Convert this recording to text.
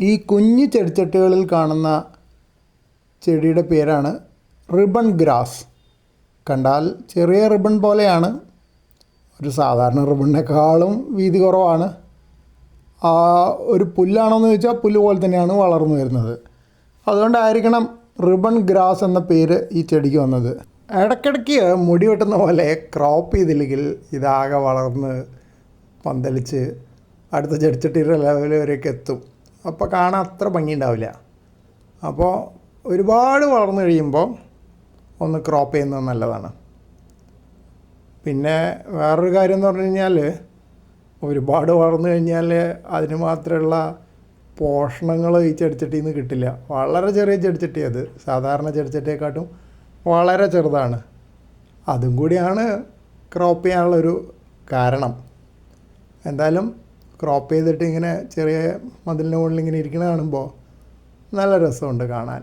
ഈ കുഞ്ഞു ചെടിച്ചട്ടികളിൽ കാണുന്ന ചെടിയുടെ പേരാണ് റിബൺ ഗ്രാസ്. കണ്ടാൽ ചെറിയ റിബൺ പോലെയാണ്. ഒരു സാധാരണ റിബണിനേക്കാളും വീതി കുറവാണ്. ആ ഒരു പുല്ലാണോയെന്ന് ചോദിച്ചാൽ പുല്ല് പോലെ തന്നെയാണ് വളർന്നു വരുന്നത്. അതുകൊണ്ടായിരിക്കണം റിബൺ ഗ്രാസ് എന്ന പേര് ഈ ചെടിക്ക് വന്നത്. ഇടയ്ക്കിടയ്ക്ക് മുടി വെട്ടുന്ന പോലെ ക്രോപ്പ് ചെയ്തില്ലെങ്കിൽ ഇതാകെ വളർന്ന് പന്തലിച്ച് അടുത്ത ചെടിച്ചട്ടിയുടെ ലെവൽ വരെയൊക്കെ എത്തും. അപ്പോൾ കാണാൻ അത്ര ഭംഗിയുണ്ടാവില്ല. അപ്പോൾ ഒരുപാട് വളർന്നു കഴിയുമ്പോൾ ഒന്ന് ക്രോപ്പ് ചെയ്യുന്നത് നല്ലതാണ്. പിന്നെ വേറൊരു കാര്യം എന്ന് പറഞ്ഞു കഴിഞ്ഞാൽ ഒരുപാട് വളർന്നു കഴിഞ്ഞാൽ അതിന് മാത്രമുള്ള പോഷണങ്ങൾ ഈ ചെടിച്ചട്ടിയിൽ നിന്ന് കിട്ടില്ല. വളരെ ചെറിയ ചെടിച്ചട്ടി അത്. സാധാരണ ചെടിച്ചട്ടിയെക്കാട്ടും വളരെ ചെറുതാണ്. അതും കൂടിയാണ് ക്രോപ്പ് ചെയ്യാനുള്ളൊരു കാരണം. എന്തായാലും ക്രോപ്പ് ചെയ്തിട്ട് ഇങ്ങനെ ചെറിയ മതിലിന്റെ മുകളിൽ ഇങ്ങനെ ഇരിക്കണ കാണുമ്പോൾ നല്ല രസമുണ്ട് കാണാൻ.